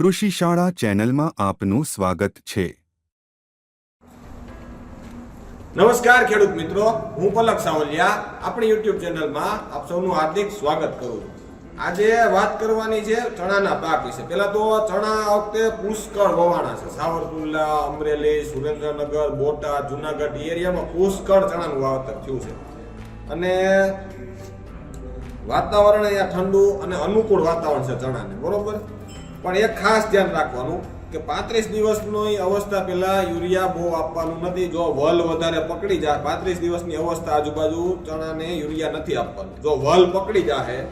કૃષિ શાળા ચેનલમાં આપનું સ્વાગત છે. નમસ્કાર ખેડૂત મિત્રો, હું પલક સાવલિયા, આપણી યુટ્યુબ ચેનલમાં આપ સૌનું હાર્દિક સ્વાગત કરું આજે વાત કરવાની છે ચણાના પાક વિશે. પહેલા તો ચણા વખતે પુષ્કળ વવાણા છે. સાવરકુંડલા, અમરેલી, સુરેન્દ્રનગર, બોટાદ, જુનાગઢ એરિયામાં પુષ્કળ ચણાનું વાવેતર થયું છે. અને વાતાવરણ અહીંયા ઠંડુ અને અનુકૂળ વાતાવરણ છે ચણાને. બરોબર? પણ એક ખાસ ધ્યાન રાખવાનું કે પાંત્રીસ દિવસની અવસ્થા પહેલાં યુરિયા બહુ આપવાનું નથી. જો વલ વધારે પકડી જાય, પાંત્રીસ દિવસની અવસ્થા આજુબાજુ ચણાને યુરિયા નથી આપવાનું. જો વલ પકડી જાય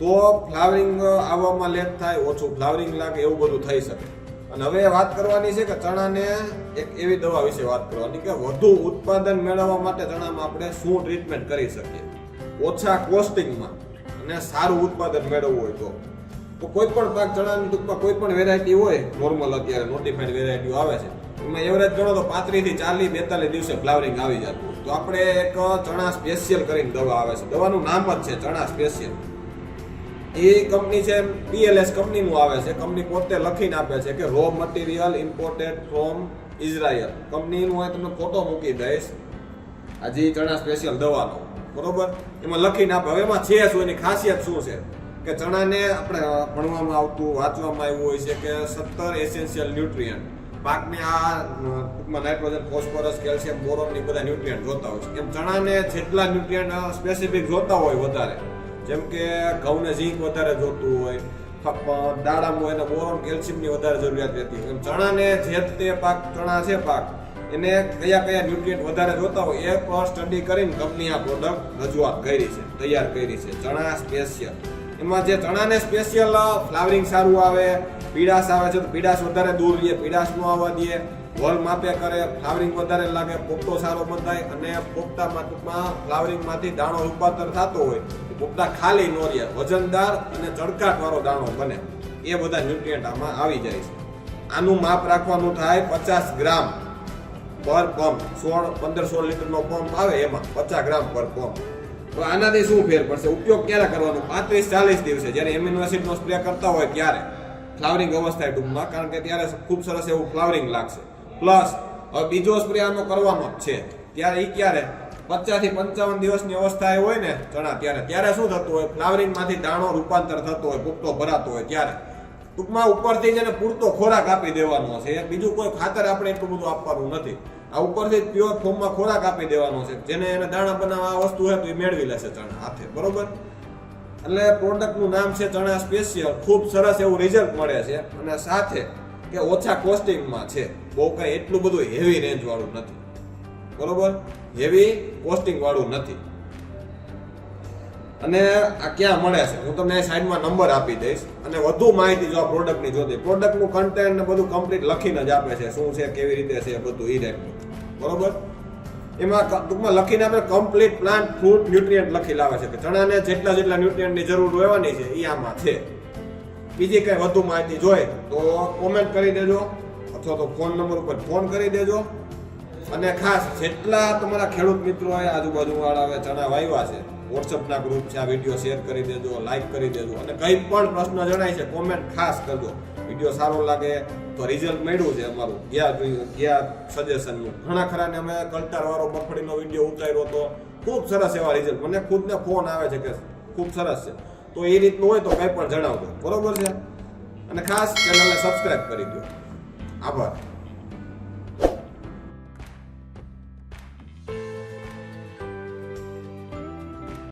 તો ફ્લાવરિંગ આવવામાં લેટ થાય, ઓછું ફ્લાવરિંગ લાગે, એવું બધું થઈ શકે. અને હવે વાત કરવાની છે કે ચણાને એક એવી દવા વિશે વાત કરવાની કે વધુ ઉત્પાદન મેળવવા માટે ચણામાં આપણે શું ટ્રીટમેન્ટ કરી શકીએ? ઓછા કોસ્ટિંગમાં અને સારું ઉત્પાદન મેળવવું હોય તો. કોઈ પણ પાક ચણાની ટૂંકમાં કોઈ પણ વેરાયટી હોય નોર્મલ અત્યારે નોટિફાઈડ વેરાયટીઓ આવે છે, એમાં એવરેજ ગણો તો પાંત્રીસથી ચાલીસ, બેતાલીસ દિવસે ફ્લાવરિંગ આવી જતું. તો આપણે એક ચણા સ્પેશિયલ કરીને દવા આવે છે. દવાનું નામ જ છે ચણા સ્પેશિયલ એ કંપની છે પીએલએસ કંપનીનું આવે છે. કંપની પોતે લખીને આપે છે કે raw material imported from Israel કંપનીનું હોય તમને ફોટો મૂકી દઈશ. આજે ચણા સ્પેશિયલ દવાનો. બરોબર? એમાં લખીને આપે. હવે એમાં છે શું? એની ખાસિયત શું છે? કે ચણાને આપણે ભણવામાં આવતું, વાંચવામાં આવ્યું હોય છે કે સત્તર એસેન્શિયલ ન્યુટ્રિયન્ટ પાકને આ ટૂંકમાં નાઇટ્રોજન ફોસ્ફરસ કેલ્શિયમ બોરોન એ બધા ન્યુટ્રિયન્ટ જોતા હોય છે. એમ ચણાને જેટલા ન્યુટ્રિયન્ટ સ્પેસિફિક જોતા હોય વધારે. જેમ કે ઘઉંને ઝીંક વધારે જોતું હોય દાડામાં એને બોરોન કેલ્શિયમની વધારે જરૂરિયાત રહેતી હોય. ચણાને જે તે પાક, ચણા છે પાક, એને કયા કયા ન્યુટ્રિયન્ટ વધારે જોતા હોય એ પર સ્ટડી કરીને કંપની આ પ્રોડક્ટ રજૂઆત કરી છે, તૈયાર કરી છે. ચણા સ્પેશિયલ એમાં જે ચણાને સ્પેશિયલ ફ્લાવરિંગ સારું આવે પીડાશ આવે છે તો પીડાશ વધારે દૂર રહીએ પીડાશ ન આવવા દઈએ. વોલ માપે કરે, ફ્લાવરિંગ વધારે લાગે, પોપટો સારો બંધાય અને પોપટામાં ટૂંકમાં ફ્લાવરિંગમાંથી દાણો રૂપાંતર થતો હોય પોપટા ખાલી ન રહે. વજનદાર અને ચડકાટવાળો દાણો બને. એ બધા ન્યુટ્રિયન્ટ આમાં આવી જાય છે. આનું માપ રાખવાનું થાય પચાસ ગ્રામ પર પંપ સોળ પંદર સોળ લીટરનો પંપ આવે એમાં, પચાસ ગ્રામ પર પંપ તો આનાથી શું ફેર પડશે? ઉપયોગ ક્યારે કરવાનો? પાંત્રીસ, ચાલીસ દિવસે, જ્યારે એમિનો એસિડનો સ્પ્રે કરતા હોય ત્યારે. ફ્લાવરિંગ અવસ્થાએ ટૂંકમાં કારણ કે ત્યારે ખૂબ સરસ એવું ફ્લાવરિંગ લાગશે. પ્લસ હવે બીજો સ્પ્રે આનો કરવાનો જ છે. ત્યારે એ ક્યારે? પચાસથી પંચાવન દિવસની અવસ્થા એ હોય ને, ચણા, ત્યારે. ત્યારે શું થતું હોય? ફ્લાવરિંગમાંથી દાણો રૂપાંતર થતો હોય પૂરતો ભરાતો હોય, ત્યારે. ટૂંકમાં ઉપરથી જ એને પૂરતો ખોરાક આપી દેવાનો છે. બીજું કોઈ ખાતર આપણે એટલું બધું આપવાનું નથી. આ ઉપરથી પ્યોર ફોર્મમાં ખોરાક આપી દેવાનો છે. જેને એને દાણા બનાવવા આ વસ્તુ હોય તો એ મેળવી લેશે ચણા હાથે. બરોબર? એટલે પ્રોડક્ટનું નામ છે ચણા સ્પેશિયલ ખૂબ સરસ એવું રિઝલ્ટ મળે છે. અને સાથે કે ઓછા કોસ્ટિંગમાં છે. બહુ કંઈ એટલું બધું હેવી રેન્જવાળું નથી. બરોબર? હેવી કોસ્ટિંગવાળું નથી. અને આ ક્યાં મળે છે? હું તમને સાઈડમાં નંબર આપી દઈશ. અને વધુ માહિતી જો આ પ્રોડક્ટની જોતી પ્રોડક્ટનું કન્ટેન્ટ ને બધું કમ્પ્લીટ લખીને જ આપે છે, શું છે, કેવી રીતે છે બધું ઈ ટાઈપનું બરોબર? એમાં ટૂંકમાં લખીને આપણે કમ્પ્લીટ પ્લાન્ટ ફ્રૂટ ન્યુટ્રિયન્ટ લખી લાવે છે કે ચણાને જેટલા જેટલા ન્યુટ્રિયન્ટની જરૂર રહેવાની છે એ આમાં છે. બીજી કંઈ વધુ માહિતી જોઈએ તો કોમેન્ટ કરી દેજો, અથવા તો ફોન નંબર ઉપર ફોન કરી દેજો. અને ખાસ જેટલા તમારા ખેડૂત મિત્રો આજુબાજુવાળા આજુબાજુ વાળા ચણા વાવ્યા છે વોટ્સઅપના ગ્રુપ છે, આ વીડિયો શેર કરી દેજો લાઈક કરી દેજો અને કંઈ પણ પ્રશ્ન જણાય છે કોમેન્ટ ખાસ કરજો. વીડિયો સારો લાગે તો રિઝલ્ટ મળ્યું છે અમારું. ગયા ગયા સજેશનનું ઘણા ખરાને અમે કલ્ટાર વાળો મગફળીનો વીડિયો ઉતાર્યો હતો ખૂબ સરસ એવા રિઝલ્ટ મને ખુદને ફોન આવે છે કે ખૂબ સરસ છે. તો એ રીતનું હોય તો કંઈ પણ જણાવજો. બરોબર છે? અને ખાસ ચેનલને સબસ્ક્રાઈબ કરી દો આભાર.